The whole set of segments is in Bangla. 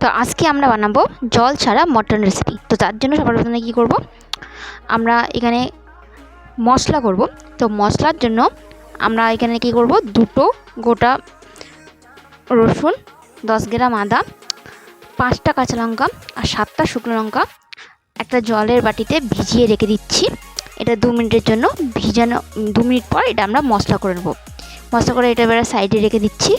তো আজকে আমরা বানাবো জল ছাড়া মটন রেসিপি তো তার জন্য সবার প্রথমে কী করব? আমরা এখানে মশলা করব। তো মশলার জন্য আমরা এখানে কী করব? দুটো গোটা রসুন, দশ গ্রাম আদা, পাঁচটা কাঁচা লঙ্কা আর সাতটা শুকনো লঙ্কা একটা জলের বাটিতে ভিজিয়ে রেখে দিচ্ছি। এটা দু মিনিটের জন্য ভিজানো, দু মিনিট পর এটা আমরা মশলা করে নেব। মশলা করে এটা এবার সাইডে রেখে দিচ্ছি।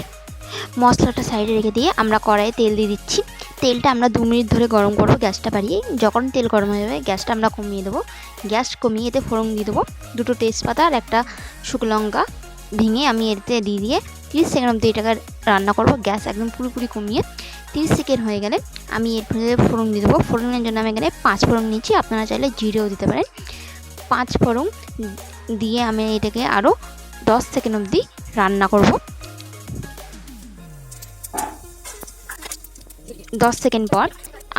মশলাটা সাইডে রেখে দিয়ে আমরা কড়াইয়ে তেল দিয়ে দিচ্ছি। তেলটা আমরা দু মিনিট ধরে গরম করব, গ্যাসটা বাড়িয়ে। যখন তেল গরম হয়ে যাবে, গ্যাসটা আমরা কমিয়ে দেবো। গ্যাস কমিয়ে এতে ফোড়ন দিয়ে দেবো। দুটো তেজপাতা আর একটা শুকনো লঙ্কা ভেঙে আমি এতে দিয়ে দিয়ে তিরিশ সেকেন্ড অব্দি এটাকে রান্না করব। গ্যাস একদম পুরোপুরি কমিয়ে তিরিশ সেকেন্ড হয়ে গেলে আমি এর ফোড়ন দিয়ে দেবো। ফোড়নের জন্য আমি এখানে পাঁচ ফোড়ন নিচ্ছি আপনারা চাইলে জিরেও দিতে পারেন। পাঁচ ফোড়ন দিয়ে আমি এটাকে আরও দশ সেকেন্ড অবধি রান্না করব। দশ সেকেন্ড পর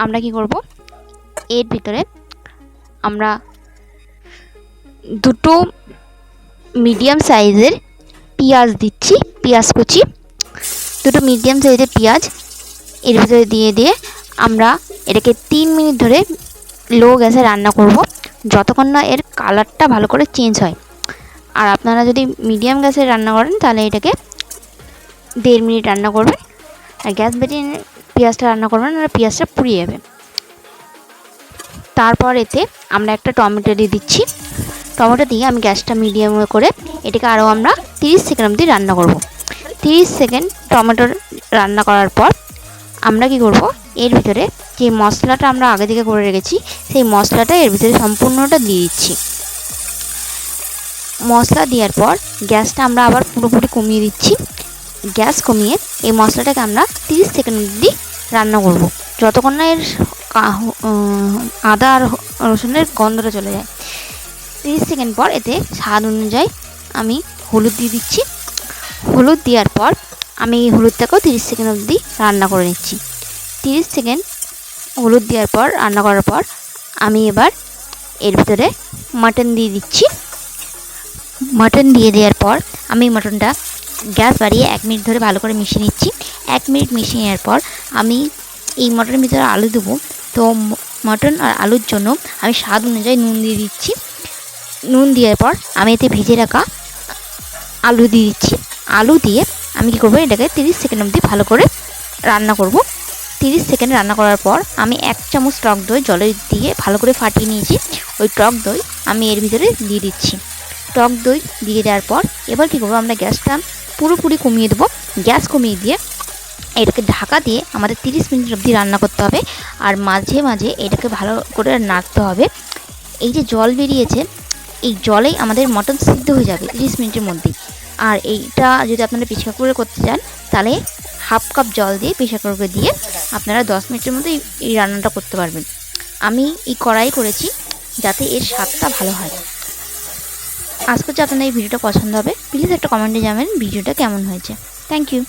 আমরা কি করব? এর ভিতরে আমরা দুটো মিডিয়াম সাইজের পেঁয়াজ দিচ্ছি, পেঁয়াজ কুচি। দুটো মিডিয়াম সাইজের পেঁয়াজ এর ভিতরে দিয়ে দিয়ে আমরা এটাকে তিন মিনিট ধরে লো গ্যাসে রান্না করব, যতক্ষণ না এর কালারটা ভালো করে চেঞ্জ হয়। আর আপনারা যদি মিডিয়াম গ্যাসে রান্না করেন, তাহলে এটাকে দেড় মিনিট রান্না করবেন। আর গ্যাস বেরিয়ে পেঁয়াজটা রান্না করবেন আর পেঁয়াজটা পুড়িয়ে যাবে। তারপর এতে আমরা একটা টমেটো দিয়ে দিচ্ছি। টমেটো দিয়ে আমি গ্যাসটা মিডিয়াম করে এটাকে আরও আমরা তিরিশ সেকেন্ড অবধি রান্না করব। তিরিশ সেকেন্ড টমেটো রান্না করার পর আমরা কি করব? এর ভিতরে যে মশলাটা আমরা আগে থেকে করে রেখেছি, সেই মশলাটা এর ভিতরে সম্পূর্ণটা দিয়ে দিচ্ছি। মশলা দেওয়ার পর গ্যাসটা আমরা আবার পুরোপুরি কমিয়ে দিচ্ছি। গ্যাস কমিয়ে এই মশলাটাকে আমরা তিরিশ সেকেন্ড অবধি রান্না করব। যতক্ষণ না এর আদা আর রসুনের গন্ধটা চলে যায়। তিরিশ সেকেন্ড পর এতে স্বাদ অনুযায়ী আমি হলুদ দিয়ে দিচ্ছি। হলুদ দেওয়ার পর আমি এই হলুদটাকেও তিরিশ সেকেন্ড অবধি রান্না করে নিচ্ছি। তিরিশ সেকেন্ড হলুদ দেওয়ার পর, রান্না করার পর আমি এবার এর ভিতরে মাটন দিয়ে দিচ্ছি। মাটন দিয়ে দেওয়ার পর আমি মাটনটা গ্যাস বাড়িয়ে এক মিনিট ধরে ভালো করে মিশিয়ে নিচ্ছি। এক মিনিট মিশিয়ে নেওয়ার পর আমি এই মটনের ভিতরে আলু দেবো। তো মটন আর আলুর জন্য আমি স্বাদ অনুযায়ী নুন দিয়ে দিচ্ছি। নুন দেওয়ার পর আমি এতে ভেজে রাখা আলু দিয়ে দিচ্ছি। আলু দিয়ে আমি কী করব, এটাকে তিরিশ সেকেন্ড অবধি ভালো করে রান্না করব। তিরিশ সেকেন্ড রান্না করার পর আমি এক চামচ টক দই জলে দিয়ে ভালো করে ফাটিয়ে নিয়েছি। ওই টক দই আমি এর ভিতরে দিয়ে দিচ্ছি। টক দই দিয়ে দেওয়ার পর এবার কী করব, আমরা গ্যাসটা পুরোপুরি কমিয়ে দেবো। গ্যাস কমিয়ে দিয়ে এটাকে ঢাকা দিয়ে আমাদের তিরিশ মিনিট অবধি রান্না করতে হবে। আর মাঝে মাঝে এটাকে ভালো করে নাড়তে হবে। এই যে জল বেরিয়েছে, এই জলেই আমাদের মটন সিদ্ধ হয়ে যাবে তিরিশ মিনিটের মধ্যেই। আর এইটা যদি আপনারা প্রেশার কুকারে করতে চান, তাহলে হাফ কাপ জল দিয়ে প্রেশার কুকারে দিয়ে আপনারা দশ মিনিটের মধ্যে এই রান্নাটা করতে পারবেন। আমি এই কড়াই করেছি যাতে এর স্বাদটা ভালো হয়। আজ করছি আপনাদের এই ভিডিওটা পছন্দ হবে প্লিজ একটা কমেন্টে জানাবেন ভিডিওটা কেমন হয়েছে। Thank you